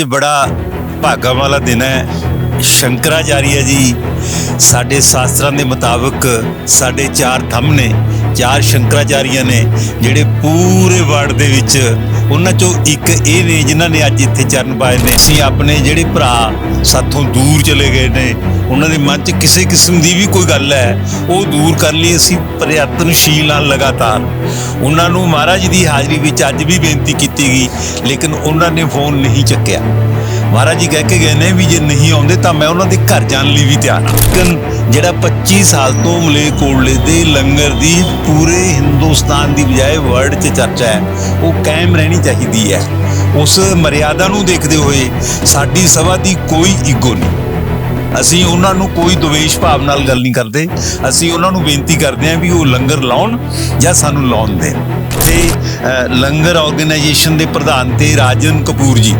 ਅੱਜ ਬੜਾ ਭਾਗਾ ਵਾਲਾ ਦਿਨ ਹੈ। ਸ਼ੰਕਰਾਚਾਰੀਆ ਜੀ ਸਾਡੇ ਸ਼ਾਸਤਰਾਂ ਦੇ ਮੁਤਾਬਕ ਸਾਡੇ ਚਾਰ ਥੰਮ ਨੇ। ਚਾਰ ਸ਼ੰਕਰਾਚਾਰੀਆਂ ਨੇ ਜਿਹੜੇ ਪੂਰੇ ਵਰਲਡ ਦੇ ਵਿੱਚ ਉਹਨਾਂ ਚੋਂ ਇੱਕ ਇਹ ਨੇ ਜਿਨ੍ਹਾਂ ਨੇ ਅੱਜ ਇੱਥੇ ਚਰਨ ਪਾਏ ਨੇ। ਅਸੀਂ ਆਪਣੇ ਜਿਹੜੇ ਭਰਾ ਸਾਥੋਂ ਦੂਰ ਚਲੇ ਗਏ ਨੇ, ਉਹਨਾਂ ਦੇ ਮਨ 'ਚ ਕਿਸੇ ਕਿਸਮ ਦੀ ਵੀ ਕੋਈ ਗੱਲ ਹੈ, ਉਹ ਦੂਰ ਕਰਨ ਲਈ। ਅਸੀਂ ਪ੍ਰਯਤਨਸ਼ੀਲ ਹਾਂ ਲਗਾਤਾਰ। ਉਹਨਾਂ ਨੂੰ ਮਹਾਰਾਜ ਦੀ ਹਾਜ਼ਰੀ ਵਿੱਚ ਅੱਜ ਵੀ ਬੇਨਤੀ ਕੀਤੀ ਗਈ, ਲੇਕਿਨ ਉਹਨਾਂ ਨੇ ਫੋਨ ਨਹੀਂ ਚੱਕਿਆ। ਮਹਾਰਾਜ ਜੀ ਕਹਿ ਕੇ ਗਏ ਨੇ ਵੀ ਜੇ ਨਹੀਂ ਆਉਂਦੇ ਤਾਂ ਮੈਂ ਉਹਨਾਂ ਦੇ ਘਰ ਜਾਣ ਲਈ ਵੀ ਤਿਆਰ ਹਾਂ। ਲੇਕਿਨ ਜਿਹੜਾ 25 ਸਾਲ ਤੋਂ ਮਲੇ ਮਲੇਕੋਟਲੇ ਦੇ ਲੰਗਰ ਦੀ ਪੂਰੇ ਹਿੰਦੁਸਤਾਨ ਦੀ ਬਜਾਏ ਵਰਲਡ 'ਚ ਚਰਚਾ ਹੈ, ਉਹ ਕਾਇਮ ਰਹਿਣੀ ਚਾਹੀਦੀ ਹੈ। ਉਸ ਮਰਿਆਦਾ ਨੂੰ ਦੇਖਦੇ ਹੋਏ ਸਾਡੀ ਸਭਾ ਦੀ ਕੋਈ ਈਗੋ ਨਹੀਂ। ਅਸੀਂ ਉਹਨਾਂ ਨੂੰ ਕੋਈ ਦਵੇਸ਼ ਭਾਵ ਨਾਲ ਗੱਲ ਨਹੀਂ ਕਰਦੇ, ਅਸੀਂ ਉਹਨਾਂ ਨੂੰ ਬੇਨਤੀ ਕਰਦੇ ਹਾਂ ਵੀ ਉਹ ਲੰਗਰ ਲਾਉਣ ਜਾਂ ਸਾਨੂੰ ਲਾਉਣ ਦੇਣ। ਤੇ ਲੰਗਰ ਆਰਗੇਨਾਈਜੇਸ਼ਨ ਦੇ ਪ੍ਰਧਾਨ ਤੇ ਰਾਜਨ ਕਪੂਰ ਜੀ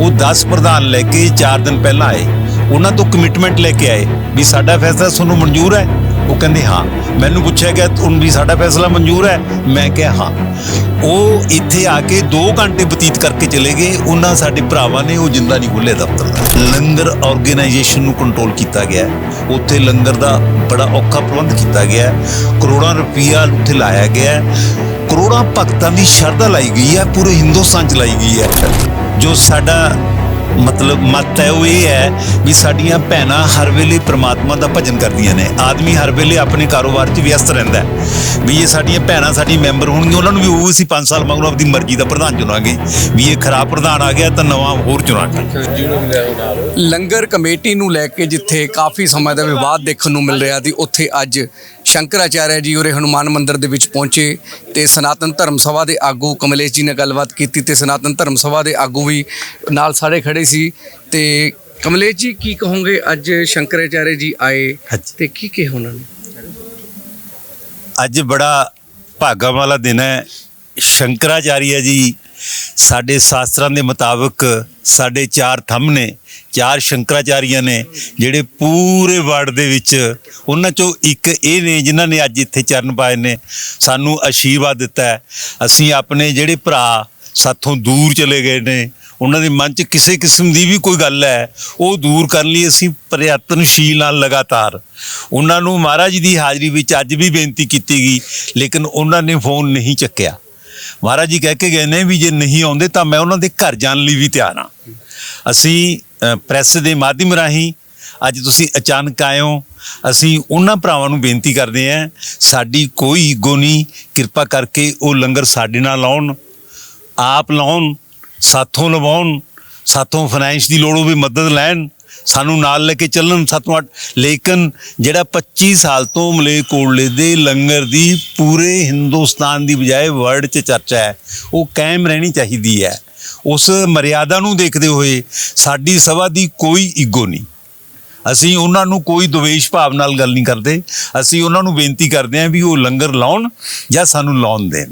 ਉਹ 10 ਪ੍ਰਧਾਨ ਲੈ ਕੇ 4 ਦਿਨ ਪਹਿਲਾਂ ਆਏ। ਉਹਨਾਂ ਤੋਂ ਕਮਿਟਮੈਂਟ ਲੈ ਕੇ ਆਏ ਵੀ ਸਾਡਾ ਫੈਸਲਾ ਤੁਹਾਨੂੰ ਮਨਜ਼ੂਰ ਹੈ? ਉਹ ਕਹਿੰਦੇ, ਹਾਂ। ਮੈਨੂੰ ਪੁੱਛਿਆ ਗਿਆ ਤੁਹਾਨੂੰ ਵੀ ਸਾਡਾ ਫੈਸਲਾ ਮਨਜ਼ੂਰ ਹੈ? ਮੈਂ ਕਿਹਾ, ਹਾਂ। ਉਹ ਇੱਥੇ ਆ ਕੇ 2 ਘੰਟੇ ਬਤੀਤ ਕਰਕੇ ਚਲੇ ਗਏ। ਉਹਨਾਂ ਸਾਡੇ ਭਰਾਵਾਂ ਨੇ ਉਹ ਜਿੰਦਾ ਨਹੀਂ ਖੁੱਲੇ ਦਫ਼ਤਰ ਦਾ। ਲੰਗਰ ਆਰਗੇਨਾਈਜੇਸ਼ਨ ਨੂੰ ਕੰਟਰੋਲ ਕੀਤਾ ਗਿਆ। ਉੱਥੇ ਲੰਗਰ ਦਾ ਬੜਾ ਔਖਾ ਪ੍ਰਬੰਧ ਕੀਤਾ ਗਿਆ। ਕਰੋੜਾਂ ਰੁਪਈਆ ਉੱਥੇ ਲਾਇਆ ਗਿਆ। ਕਰੋੜਾਂ ਭਗਤਾਂ ਦੀ ਸ਼ਰਧਾ ਲਾਈ ਗਈ ਹੈ। ਪੂਰੇ ਹਿੰਦੁਸਤਾਨ ਚ ਲਾਈ ਗਈ ਹੈ। ਜੋ ਸਾਡਾ ਮਤਲਬ ਮਤ ਹੈ, ਉਹ ਇਹ ਹੈ ਵੀ ਸਾਡੀਆਂ ਭੈਣਾਂ ਹਰ ਵੇਲੇ ਪ੍ਰਮਾਤਮਾ ਦਾ ਭਜਨ ਕਰਦੀਆਂ ਨੇ। ਆਦਮੀ ਹਰ ਵੇਲੇ ਆਪਣੇ ਕਾਰੋਬਾਰ 'ਚ ਵਿਅਸਤ ਰਹਿੰਦਾ ਵੀ ਇਹ ਸਾਡੀਆਂ ਭੈਣਾਂ ਸਾਡੀ ਮੈਂਬਰ ਹੋਣਗੀਆਂ, ਉਹਨਾਂ ਨੂੰ ਵੀ ਉਹ ਅਸੀਂ 5 ਸਾਲ ਮਗਰੋਂ ਆਪਣੀ ਮਰਜ਼ੀ ਦਾ ਪ੍ਰਧਾਨ ਚੁਣਾਂਗੇ। ਵੀ ਇਹ ਖਰਾਬ ਪ੍ਰਧਾਨ ਆ ਗਿਆ ਤਾਂ ਨਵਾਂ ਹੋਰ ਚੁਣਾਂਗੇ। ਲੰਗਰ ਕਮੇਟੀ ਨੂੰ ਲੈ ਕੇ ਜਿੱਥੇ ਕਾਫੀ ਸਮਾਂ ਦਾ ਵਿਵਾਦ ਦੇਖਣ ਨੂੰ ਮਿਲ ਰਿਹਾ ਸੀ, ਉੱਥੇ ਅੱਜ ਸ਼ੰਕਰਾਚਾਰਿਆ ਜੀ ਉਰੇ ਹਨੂਮਾਨ ਮੰਦਿਰ ਦੇ ਵਿੱਚ ਪਹੁੰਚੇ ਤੇ ਸਨਾਤਨ ਧਰਮ ਸਭਾ ਦੇ ਆਗੂ ਕਮਲੇਸ਼ ਜੀ ਨੇ ਗੱਲਬਾਤ ਕੀਤੀ ਤੇ ਸਨਾਤਨ ਧਰਮ ਸਭਾ ਦੇ ਆਗੂ ਵੀ ਨਾਲ ਸਾਰੇ ਖੜੇ ਸੀ ਤੇ ਕਮਲੇਸ਼ ਜੀ ਕੀ ਕਹੋਗੇ? ਅੱਜ ਸ਼ੰਕਰਾਚਾਰਿਆ ਜੀ ਆਏ ਹਾਂਜੀ। ਤੇ ਕੀ ਕਿਹਾ ਉਹਨਾਂ ਨੇ? ਅੱਜ ਬੜਾ ਭਾਗਾ ਵਾਲਾ ਦਿਨ ਹੈ। ਸ਼ੰਕਰਾਚਾਰੀਆ ਜੀ ਸਾਡੇ ਸ਼ਾਸਤਰਾਂ ਦੇ ਮੁਤਾਬਕ ਸਾਡੇ ਚਾਰ ਥੰਮ ਨੇ, ਚਾਰ ਸ਼ੰਕਰਾਚਾਰੀਆਂ ਨੇ, ਜਿਹੜੇ ਪੂਰੇ ਵਰਲਡ ਦੇ ਵਿੱਚ ਉਹਨਾਂ ਚੋਂ ਇੱਕ ਇਹ ਨੇ ਜਿਨ੍ਹਾਂ ਨੇ ਅੱਜ ਇੱਥੇ ਚਰਨ ਪਾਏ ਨੇ। ਸਾਨੂੰ ਆਸ਼ੀਰਵਾਦ ਦਿੱਤਾ ਹੈ। ਅਸੀਂ ਆਪਣੇ ਜਿਹੜੇ ਭਰਾ ਸਾਥੋਂ ਦੂਰ ਚਲੇ ਗਏ ਨੇ, ਉਹਨਾਂ ਦੇ ਮਨ 'ਚ ਕਿਸੇ ਕਿਸਮ ਦੀ ਵੀ ਕੋਈ ਗੱਲ ਹੈ, ਉਹ ਦੂਰ ਕਰਨ ਲਈ ਅਸੀਂ ਪ੍ਰਯਤਨਸ਼ੀਲ ਨਾਲ ਲਗਾਤਾਰ। ਉਹਨਾਂ ਨੂੰ ਮਹਾਰਾਜ ਦੀ ਹਾਜ਼ਰੀ ਵਿੱਚ ਅੱਜ ਵੀ ਬੇਨਤੀ ਕੀਤੀ ਗਈ, ਲੇਕਿਨ ਉਹਨਾਂ ਨੇ ਫੋਨ ਨਹੀਂ ਚੱਕਿਆ। ਮਹਾਰਾਜ ਜੀ ਕਹਿ ਕੇ ਗਏ ਨੇ ਵੀ ਜੇ ਨਹੀਂ ਆਉਂਦੇ ਤਾਂ ਮੈਂ ਉਹਨਾਂ ਦੇ ਘਰ ਜਾਣ ਲਈ ਵੀ ਤਿਆਰ ਹਾਂ। ਅਸੀਂ ਅ, ਪ੍ਰੈਸ ਦੇ ਮਾਧਿਅਮ ਰਾਹੀਂ ਅੱਜ ਤੁਸੀਂ ਅਚਾਨਕ ਆਏ ਹੋ। ਅਸੀਂ ਉਹਨਾਂ ਭਰਾਵਾਂ ਨੂੰ ਬੇਨਤੀ ਕਰਦੇ ਹਾਂ ਸਾਡੀ ਕੋਈ ਈਗੋ ਨਹੀਂ ਕਿਰਪਾ ਕਰਕੇ ਉਹ ਲੰਗਰ ਸਾਡੇ ਨਾਲ ਲਾਉਣ ਆਪ ਲਾਉਣ ਸਾਥੋਂ ਲਵਾਉਣ ਸਾਥੋਂ ਫਾਈਨੈਂਸ ਦੀ ਲੋੜ ਹੋਵੇ ਮਦਦ ਲੈਣ। ਸਾਨੂੰ ਨਾਲ ਲੈ ਕੇ ਚੱਲਣ ਸਾਥੋਂ ਅੱਡ- ਲੇਕਿਨ ਜਿਹੜਾ 25 ਸਾਲ ਤੋਂ ਮਲੇ ਮਲੇਕੋਟਲੇ ਦੇ ਲੰਗਰ ਦੀ ਪੂਰੇ ਹਿੰਦੁਸਤਾਨ ਦੀ ਬਜਾਏ ਵਰਲਡ 'ਚ ਚਰਚਾ ਹੈ, ਉਹ ਕਾਇਮ ਰਹਿਣੀ ਚਾਹੀਦੀ ਹੈ। ਉਸ ਮਰਿਆਦਾ ਨੂੰ ਦੇਖਦੇ ਹੋਏ ਸਾਡੀ ਸਭਾ ਦੀ ਕੋਈ ਈਗੋ ਨਹੀਂ। ਅਸੀਂ ਉਹਨਾਂ ਨੂੰ ਕੋਈ ਦਵੇਸ਼ ਭਾਵ ਨਾਲ ਗੱਲ ਨਹੀਂ ਕਰਦੇ, ਅਸੀਂ ਉਹਨਾਂ ਨੂੰ ਬੇਨਤੀ ਕਰਦੇ ਹਾਂ ਵੀ ਉਹ ਲੰਗਰ ਲਾਉਣ ਜਾਂ ਸਾਨੂੰ ਲਾਉਣ ਦੇਣ।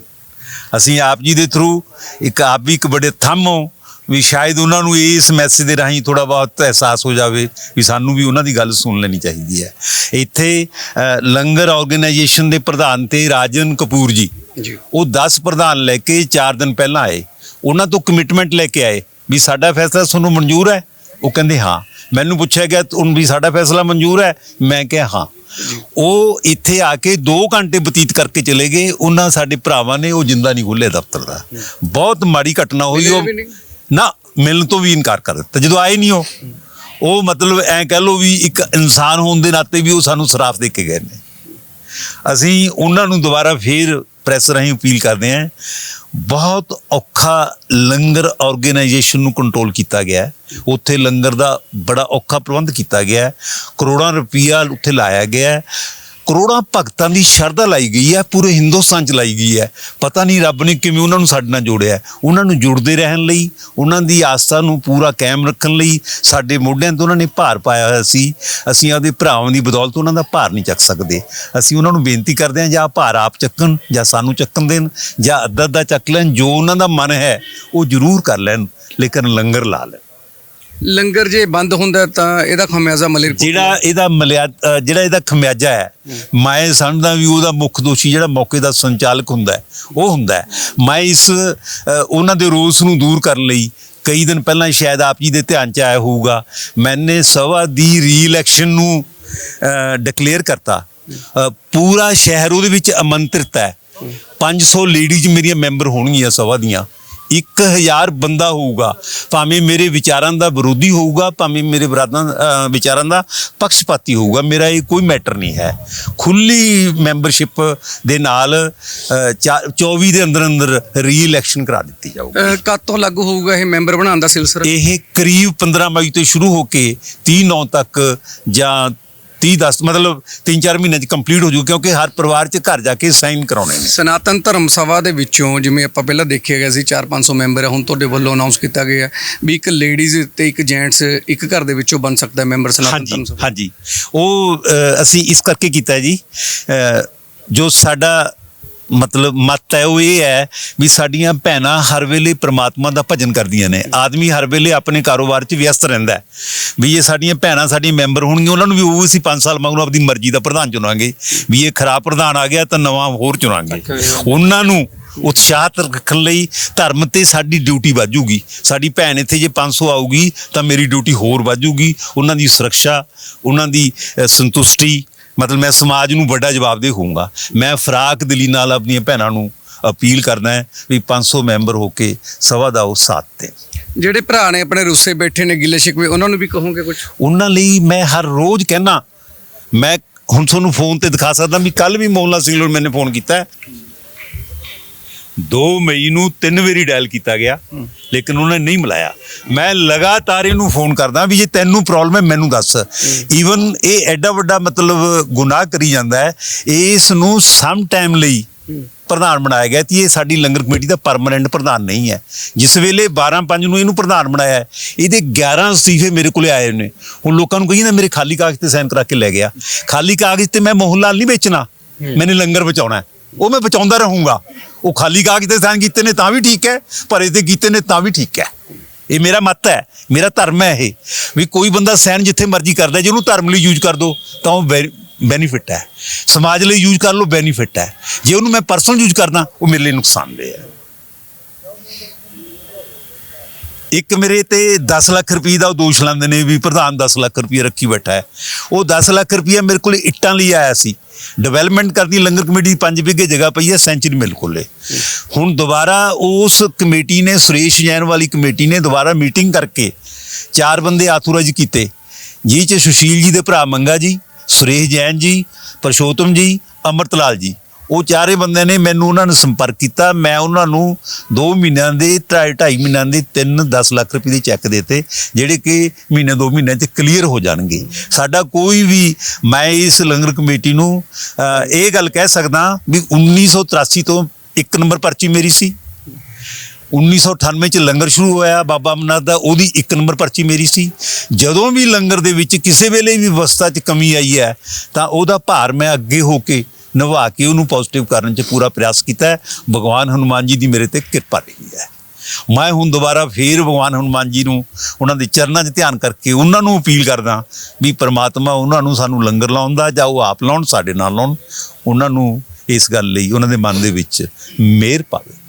ਅਸੀਂ ਆਪ ਜੀ ਦੇ ਥਰੂ ਇੱਕ, ਆਪ ਵੀ ਇੱਕ ਬੜੇ ਥੰਮ ਹੋ ਵੀ ਸ਼ਾਇਦ ਉਹਨਾਂ ਨੂੰ ਇਸ ਮੈਸੇਜ ਦੇ ਰਾਹੀਂ ਥੋੜਾ ਬਹੁਤ ਅਹਿਸਾਸ ਹੋ ਜਾਵੇ ਵੀ ਸਾਨੂੰ ਵੀ ਉਹਨਾਂ ਦੀ ਗੱਲ ਸੁਣ ਲੈਣੀ ਚਾਹੀਦੀ ਹੈ। ਇੱਥੇ ਲੰਗਰ ਆਰਗੇਨਾਈਜੇਸ਼ਨ ਦੇ ਪ੍ਰਧਾਨ ਤੇ ਰਾਜਨ ਕਪੂਰ ਜੀ। ਉਹ 10 ਪ੍ਰਧਾਨ ਲੈ ਕੇ 4 ਦਿਨ ਪਹਿਲਾਂ ਆਏ। ਉਹਨਾਂ ਤੋਂ ਕਮਿਟਮੈਂਟ ਲੈ ਕੇ ਆਏ ਵੀ ਸਾਡਾ ਫੈਸਲਾ ਤੁਹਾਨੂੰ ਮਨਜ਼ੂਰ ਹੈ? ਉਹ ਕਹਿੰਦੇ ਹਾਂ। ਮੈਨੂੰ ਪੁੱਛਿਆ ਗਿਆ ਤੁਹਾਨੂੰ ਵੀ ਸਾਡਾ ਫੈਸਲਾ ਮਨਜ਼ੂਰ ਹੈ? ਮੈਂ ਕਿਹਾ ਹਾਂ। ਉਹ ਇੱਥੇ ਆ ਕੇ 2 ਘੰਟੇ ਬਤੀਤ ਕਰਕੇ ਚਲੇ ਗਏ। ਉਹਨਾਂ ਸਾਡੇ ਭਰਾਵਾਂ ਨੇ ਉਹ ਜਿੰਦਾ ਨਹੀਂ ਖੁੱਲੇ ਦਫ਼ਤਰ ਦਾ। ਬਹੁਤ ਮਾੜੀ ਘਟਨਾ ਹੋਈ। ਉਹ? ਨਾ, ਮਿਲਣ ਤੋਂ ਵੀ ਇਨਕਾਰ ਕਰ ਦਿੱਤਾ। ਜਦੋਂ ਆਏ ਨਹੀਂ ਉਹ ਉਹ ਮਤਲਬ ਐ ਕਹਿ ਲਓ ਵੀ ਇੱਕ ਇਨਸਾਨ ਹੋਣ ਦੇ ਨਾਤੇ ਵੀ ਉਹ ਸਾਨੂੰ ਸਰਾਫ ਦੇ ਕੇ ਗਏ ਨੇ। ਅਸੀਂ ਉਹਨਾਂ ਨੂੰ ਦੁਬਾਰਾ ਫੇਰ ਪ੍ਰੈਸ ਰਾਹੀਂ ਅਪੀਲ ਕਰਦੇ ਹਾਂ, ਬਹੁਤ ਔਖਾ ਲੰਗਰ ਆਰਗੇਨਾਈਜੇਸ਼ਨ ਨੂੰ ਕੰਟਰੋਲ ਕੀਤਾ ਗਿਆ ਉੱਥੇ ਲੰਗਰ ਦਾ ਬੜਾ ਔਖਾ ਪ੍ਰਬੰਧ ਕੀਤਾ ਗਿਆ ਕਰੋੜਾਂ ਰੁਪਈਆ ਉੱਥੇ ਲਾਇਆ ਗਿਆ ਕਰੋੜਾਂ ਭਗਤਾਂ ਦੀ ਸ਼ਰਧਾ ਲਾਈ ਗਈ ਹੈ, ਪੂਰੇ ਹਿੰਦੁਸਤਾਨ ਚ ਲਾਈ ਗਈ ਹੈ। ਪਤਾ ਨਹੀਂ ਰੱਬ ਨੇ ਕਿਵੇਂ ਉਹਨਾਂ ਨੂੰ ਸਾਡੇ ਨਾਲ ਜੋੜਿਆ ਉਹਨਾਂ ਨੂੰ ਜੁੜਦੇ ਰਹਿਣ ਲਈ, ਉਹਨਾਂ ਦੀ ਆਸਥਾ ਨੂੰ ਪੂਰਾ ਕਾਇਮ ਰੱਖਣ ਲਈ ਸਾਡੇ ਮੋਢਿਆਂ ਤੇ ਉਹਨਾਂ ਨੇ ਭਾਰ ਪਾਇਆ ਹੋਇਆ ਸੀ। ਅਸੀਂ ਆਪਦੇ ਭਰਾਵਾਂ ਦੀ ਬਦੌਲਤ ਉਹਨਾਂ ਦਾ ਭਾਰ ਨਹੀਂ ਚੱਕ ਸਕਦੇ। ਅਸੀਂ ਉਹਨਾਂ ਨੂੰ ਬੇਨਤੀ ਕਰਦੇ ਹਾਂ, ਜਾਂ ਭਾਰ ਆਪ ਚੱਕਣ, ਜਾਂ ਸਾਨੂੰ ਚੱਕਣ ਦੇਣ, ਜਾਂ ਅੱਧਾ ਅੱਧਾ ਚੱਕ ਲੈਣ, ਜੋ ਉਹਨਾਂ ਦਾ ਮਨ ਹੈ, ਉਹ ਜ਼ਰੂਰ ਕਰ ਲੈਣ, ਲੇਕਿਨ ਲੰਗਰ ਲਾ ਲੈਣ। ਲੰਗਰ ਜੇ ਬੰਦ ਹੁੰਦਾ ਤਾਂ ਇਹਦਾ ਖਮਿਆਜ਼ਾ ਮਲੇਰਕੋਟਲਾ ਜਿਹੜਾ ਇਹਦਾ ਮਲਿਆ ਅ, ਜਿਹੜਾ ਇਹਦਾ ਖਮਿਆਜਾ ਹੈ ਮੈਂ ਸਮਝਦਾ ਵੀ ਉਹਦਾ ਮੁੱਖ ਦੋਸ਼ੀ ਜਿਹੜਾ ਮੌਕੇ ਦਾ ਸੰਚਾਲਕ ਹੁੰਦਾ ਹੈ ਉਹ ਹੁੰਦਾ ਹੈ। ਮੈਂ ਇਸ ਅ, ਉਹਨਾਂ ਦੇ ਰੋਸ ਨੂੰ ਦੂਰ ਕਰਨ ਲਈ ਕਈ ਦਿਨ ਪਹਿਲਾਂ ਸ਼ਾਇਦ ਆਪ ਜੀ ਦੇ ਧਿਆਨ ਚ ਆਇਆ ਹੋਊਗਾ ਮੈਨੇ ਸਭਾ ਦੀ ਰੀ-ਇਲੈਕਸ਼ਨ ਨੂੰ ਡਿਕਲੇਅਰ ਕਰਤਾ। ਅ, ਪੂਰਾ ਸ਼ਹਿਰ ਉਹਦੇ ਵਿੱਚ ਆਮੰਤਰਿਤ ਹੈ। 500 ਲੇਡੀਜ਼ ਮੇਰੀਆਂ ਮੈਂਬਰ ਹੋਣਗੀਆਂ ਸਭਾ ਦੀਆਂ। 1000 ਬੰਦਾ ਹੋਊਗਾ ਭਾਵੇਂ ਮੇਰੇ ਵਿਚਾਰਾਂ ਦਾ ਵਿਰੋਧੀ ਹੋਊਗਾ ਭਾਵੇਂ ਮੇਰੇ ਵਿਰਾਦਾਂ ਵਿਚਾਰਾਂ ਦਾ ਪੱਖਪਾਤੀ ਹੋਊਗਾ ਮੇਰਾ ਇਹ ਕੋਈ ਮੈਟਰ ਨਹੀਂ ਹੈ। ਖੁੱਲੀ ਮੈਂਬਰਸ਼ਿਪ ਦੇ ਨਾਲ ਅ, ਚਾ- 24 ਦੇ ਅੰਦਰ ਅੰਦਰ ਰੀ-ਇਲੈਕਸ਼ਨ ਕਰਾ ਦਿੱਤੀ ਜਾਊਗੀ। ਕਦ ਤੋਂ ਲਾਗੂ ਹੋਊਗਾ ਇਹ ਮੈਂਬਰ ਬਣਾਉਣ ਦਾ ਸਿਲਸਿਲਾ? ਇਹ ਕਰੀਬ 15 ਮਈ ਤੋਂ ਸ਼ੁਰੂ ਹੋ ਕੇ 30 ਨੌ ਤੱਕ ਜਾਂ 30 10 ਮਤਲਬ 3-4 ਮਹੀਨੇ ਚ ਕੰਪਲੀਟ ਹੋ ਜੂ ਕਿਉਂਕਿ ਹਰ ਪਰਿਵਾਰ ਚ ਘਰ ਜਾ ਕੇ ਸਾਈਨ ਕਰਾਉਣੇ ਨੇ। ਸਨਾਤਨ ਧਰਮ ਸਭਾ ਦੇ ਵਿੱਚੋਂ ਜਿਵੇਂ ਆਪਾਂ ਪਹਿਲਾਂ ਦੇਖਿਆ ਗਿਆ ਸੀ 4-500 ਮੈਂਬਰ ਹੈ ਹੁਣ ਤੁਹਾਡੇ ਵੱਲੋਂ ਅਨਾਉਂਸ ਕੀਤਾ ਗਿਆ ਵੀ ਇੱਕ ਲੇਡੀਜ਼ ਤੇ ਇੱਕ ਜੈਂਟਸ ਇੱਕ ਘਰ ਦੇ ਵਿੱਚੋਂ ਬਣ ਸਕਦਾ ਮੈਂਬਰ ਸਨਾਤਨ ਧਰਮ ਸਭਾ। ਹਾਂਜੀ। ਉਹ ਅਸੀਂ ਇਸ ਕਰਕੇ ਕੀਤਾ ਜੀ ਜੋ ਸਾਡਾ ਮਤਲਬ ਮਤ ਹੈ ਉਹ ਇਹ ਹੈ ਵੀ ਸਾਡੀਆਂ ਭੈਣਾਂ ਹਰ ਵੇਲੇ ਪ੍ਰਮਾਤਮਾ ਦਾ ਭਜਨ ਕਰਦੀਆਂ ਨੇ। ਆਦਮੀ ਹਰ ਵੇਲੇ ਆਪਣੇ ਕਾਰੋਬਾਰ 'ਚ ਵਿਅਸਤ ਰਹਿੰਦਾ ਹੈ। ਵੀ ਇਹ ਸਾਡੀਆਂ ਭੈਣਾਂ ਸਾਡੀਆਂ ਮੈਂਬਰ ਹੋਣਗੀਆਂ, ਉਹਨਾਂ ਨੂੰ ਵੀ ਉਹ ਅਸੀਂ 5 ਸਾਲ ਮਗਰੋਂ ਆਪਣੀ ਮਰਜ਼ੀ ਦਾ ਪ੍ਰਧਾਨ ਚੁਣਾਂਗੇ। ਵੀ ਇਹ ਖਰਾਬ ਪ੍ਰਧਾਨ ਆ ਗਿਆ ਤਾਂ ਨਵਾਂ ਹੋਰ ਚੁਣਾਂਗੇ। ਉਹਨਾਂ ਨੂੰ ਉਤਸ਼ਾਹਤ ਰੱਖਣ ਲਈ ਧਰਮ ਤੇ ਸਾਡੀ ਡਿਊਟੀ ਵਾਜੂਗੀ ਸਾਡੀ ਭੈਣ ਇੱਥੇ ਜੇ 500 ਆਊਗੀ ਤਾਂ ਮੇਰੀ ਡਿਊਟੀ ਹੋਰ ਵਾਜੂਗੀ ਉਹਨਾਂ ਦੀ ਸੁਰੱਖਿਆ, ਉਹਨਾਂ ਦੀ ਸੰਤੁਸ਼ਟੀ ਮਤਲਬ ਮੈਂ ਸਮਾਜ ਨੂੰ ਵੱਡਾ ਜਵਾਬ ਦੇ ਹੋਊਂਗਾ। ਮੈਂ ਫਰਾਕ ਦਿਲੀ ਨਾਲ ਆਪਣੀਆਂ ਭੈਣਾਂ ਨੂੰ ਅਪੀਲ ਕਰਦਾ ਹੈ ਵੀ 500 ਮੈਂਬਰ ਹੋ ਕੇ ਸਭਾ ਦਾ ਉਹ ਸਾਥ ਦੇ ਜਿਹੜੇ ਭਰਾ ਨੇ ਆਪਣੇ ਰੁੱਸੇ ਬੈਠੇ ਨੇ ਗਿੱਲੇ ਸ਼ਿਕਵੇ ਉਹਨਾਂ ਨੂੰ ਵੀ ਕਹੋਗੇ ਕੁਝ ਉਹਨਾਂ ਲਈ ਮੈਂ ਹਰ ਰੋਜ਼ ਕਹਿਣਾ ਮੈਂ ਹੁਣ ਤੁਹਾਨੂੰ ਫੋਨ ਤੇ ਦਿਖਾ ਸਕਦਾ ਵੀ ਕੱਲ ਵੀ ਮੋਹਨਲਾਲ ਸਿੰਘ ਨੂੰ ਮੈਨੇ ਫੋਨ ਕੀਤਾ 2 ਮਈ ਨੂੰ ਤਿੰਨ ਵਾਰੀ ਡਾਇਲ ਕੀਤਾ ਗਿਆ ਲੇਕਿਨ ਉਹਨੇ ਨਹੀਂ ਮਿਲਾਇਆ। ਮੈਂ ਲਗਾਤਾਰ ਇਹਨੂੰ ਫੋਨ ਕਰਦਾ ਵੀ ਜੇ ਤੈਨੂੰ ਪ੍ਰੋਬਲਮ ਹੈ ਮੈਨੂੰ ਦੱਸ। ਈਵਨ ਇਹ ਐਡਾ ਵੱਡਾ ਮਤਲਬ ਗੁਨਾਹ ਕਰੀ ਜਾਂਦਾ ਹੈ ਇਸ ਨੂੰ ਸਮ ਟਾਈਮ ਲਈ ਪ੍ਰਧਾਨ ਬਣਾਇਆ ਗਿਆ ਤੇ ਇਹ ਸਾਡੀ ਲੰਗਰ ਕਮੇਟੀ ਦਾ ਪਰਮਨੈਂਟ ਪ੍ਰਧਾਨ ਨਹੀਂ ਹੈ। ਜਿਸ ਵੇਲੇ 12/5 ਨੂੰ ਇਹਨੂੰ ਪ੍ਰਧਾਨ ਬਣਾਇਆ ਇਹਦੇ 11 ਅਸਤੀਫੇ ਮੇਰੇ ਕੋਲੇ ਆਏ ਨੇ। ਹੁਣ ਲੋਕਾਂ ਨੂੰ ਕਹੀ ਨਾ ਮੇਰੇ ਖਾਲੀ ਕਾਗਜ਼ ਤੇ ਸਾਈਨ ਕਰਾ ਕੇ ਲੈ ਗਿਆ। ਖਾਲੀ ਕਾਗਜ਼ ਤੇ ਮੈਂ ਮੋਹਨ ਲਾਲ ਨਹੀਂ ਵੇਚਣਾ ਮੈਨੇ ਲੰਗਰ ਬਚਾਉਣਾ ਹੈ। ਉਹ ਮੈਂ ਬਚਾਉਂਦਾ ਰਹੂੰਗਾ। ਉਹ ਖਾਲੀ ਕਾਗਜ਼ ਤੇ ਸਾਈਨ ਕੀਤੇ ਨੇ ਤਾਂ ਵੀ ਠੀਕ ਹੈ ਭਰੇ ਤੇ ਕੀਤੇ ਨੇ ਤਾਂ ਵੀ ਠੀਕ ਹੈ। ਇਹ ਮੇਰਾ ਮਤ ਹੈ, ਮੇਰਾ ਧਰਮ ਹੈ ਇਹ, ਵੀ ਕੋਈ ਬੰਦਾ ਸੈਨ ਜਿੱਥੇ ਮਰਜ਼ੀ ਕਰਦਾ ਜੇ ਉਹਨੂੰ ਧਰਮ ਲਈ ਯੂਜ਼ ਕਰ ਦੋ, ਤਾਂ ਉਹ ਬੈਨੀਫਿਟ ਹੈ। ਸਮਾਜ ਲਈ ਯੂਜ਼ ਕਰ ਲਓ ਬੈਨੀਫਿਟ ਹੈ। ਜੇ ਉਹਨੂੰ ਮੈਂ ਪਰਸਨਲ ਯੂਜ਼ ਕਰਦਾ, ਉਹ ਮੇਰੇ ਲਈ ਨੁਕਸਾਨਦੇਹ ਹੈ। ਇੱਕ ਮੇਰੇ ਤੇ 10 ਲੱਖ ਰੁਪਏ ਦਾ ਉਹ ਦੋਸ਼ ਲਾਉਂਦੇ ਨੇ ਵੀ ਪ੍ਰਧਾਨ 10 ਲੱਖ ਰੁਪਏ ਰੱਖੀ ਬੈਠਾ ਹੈ। ਉਹ 10 ਲੱਖ ਰੁਪਏ ਮੇਰੇ ਕੋਲ ਇੱਟਾਂ ਲਈ ਆਇਆ ਸੀ। ਡਿਵੈਲਪਮੈਂਟ ਕਰਦੀ, ਲੰਗਰ ਕਮੇਟੀ ਦੀ 5 ਵਿਗੇ ਜਗ੍ਹਾ ਪਈ ਹੈ, ਸੈਂਚਰੀ ਮਿਲ ਕੋਲੇ ਹੁਣ ਦੁਬਾਰਾ ਉਸ ਕਮੇਟੀ ਨੇ, ਸੁਰੇਸ਼ ਜੈਨ ਵਾਲੀ ਕਮੇਟੀ ਨੇ ਦੁਬਾਰਾ ਮੀਟਿੰਗ ਕਰਕੇ ਚਾਰ ਬੰਦੇ ਆਥੋਰਾਈਜ਼ ਕੀਤੇ। ਜੀ ਚ ਸੁਸ਼ੀਲ ਜੀ ਦੇ ਭਰਾ ਮੰਗਾ ਜੀ, ਸੁਰੇਸ਼ ਜੈਨ ਜੀ, ਪਰਸ਼ੋਤਮ ਜੀ, ਅਮਰਤਲਾਲ ਜੀ। ਉਹ ਚਾਰੇ ਬੰਦੇ ਨੇ ਮੈਨੂੰ ਉਹਨਾਂ ਨੇ ਸੰਪਰਕ ਕੀਤਾ। ਮੈਂ ਉਹਨਾਂ ਨੂੰ 2 ਮਹੀਨਿਆਂ ਦੇ 2.5 ਮਹੀਨਿਆਂ ਦੇ 3 10 ਲੱਖ ਰੁਪਏ ਦੇ ਚੈੱਕ ਦਿੱਤੇ, ਜਿਹੜੇ ਕਿ ਮਹੀਨੇ 2 ਮਹੀਨਿਆਂ 'ਚ ਕਲੀਅਰ ਹੋ ਜਾਣਗੇ। ਸਾਡਾ ਕੋਈ ਵੀ, ਮੈਂ ਇਸ ਲੰਗਰ ਕਮੇਟੀ ਨੂੰ ਇਹ ਗੱਲ ਕਹਿ ਸਕਦਾ ਵੀ 1983 ਤੋਂ ਇੱਕ ਨੰਬਰ ਪਰਚੀ ਮੇਰੀ ਸੀ। 1998 ਚ ਲੰਗਰ ਸ਼ੁਰੂ ਹੋਇਆ, ਬਾਬਾ ਅਮਰਨਾਥ ਦਾ, ਉਹਦੀ ਇੱਕ ਨੰਬਰ ਪਰਚੀ ਮੇਰੀ ਸੀ। ਜਦੋਂ ਵੀ ਲੰਗਰ ਦੇ ਵਿੱਚ ਕਿਸੇ ਵੇਲੇ ਵੀ ਵਿਵਸਥਾ 'ਚ ਕਮੀ ਆਈ ਹੈ, ਤਾਂ ਉਹਦਾ ਭਾਰ ਮੈਂ ਅੱਗੇ ਹੋ ਕੇ ਨਿਭਾ ਕੇ ਉਹਨੂੰ ਪੋਜ਼ਿਟਿਵ ਕਰਨ 'ਚ ਪੂਰਾ ਪ੍ਰਯਾਸ ਕੀਤਾ ਹੈ। ਭਗਵਾਨ ਹਨੂਮਾਨ ਜੀ ਦੀ ਮੇਰੇ ਤੇ ਕਿਰਪਾ ਰਹੀ ਹੈ। ਮੈਂ ਹੁਣ ਦੁਬਾਰਾ ਫੇਰ ਭਗਵਾਨ ਹਨੂਮਾਨ ਜੀ ਨੂੰ ਉਹਨਾਂ ਦੇ ਚਰਨਾਂ 'ਚ ਧਿਆਨ ਕਰਕੇ ਉਹਨਾਂ ਨੂੰ ਅਪੀਲ ਕਰਦਾ ਵੀ ਪ੍ਰਮਾਤਮਾ ਉਹਨਾਂ ਨੂੰ ਸਾਨੂੰ ਲੰਗਰ ਲਾਉਣ ਦਾ ਜਾਂ ਉਹ ਆਪ ਲਾਉਣ, ਸਾਡੇ ਨਾਲ ਲਾਉਣ। ਉਹਨਾਂ ਨੂੰ ਇਸ ਗੱਲ ਲਈ, ਉਹਨਾਂ ਦੇ ਮਨ ਦੇ ਵਿੱਚ ਮਿਹਰ ਪਾਵੇ।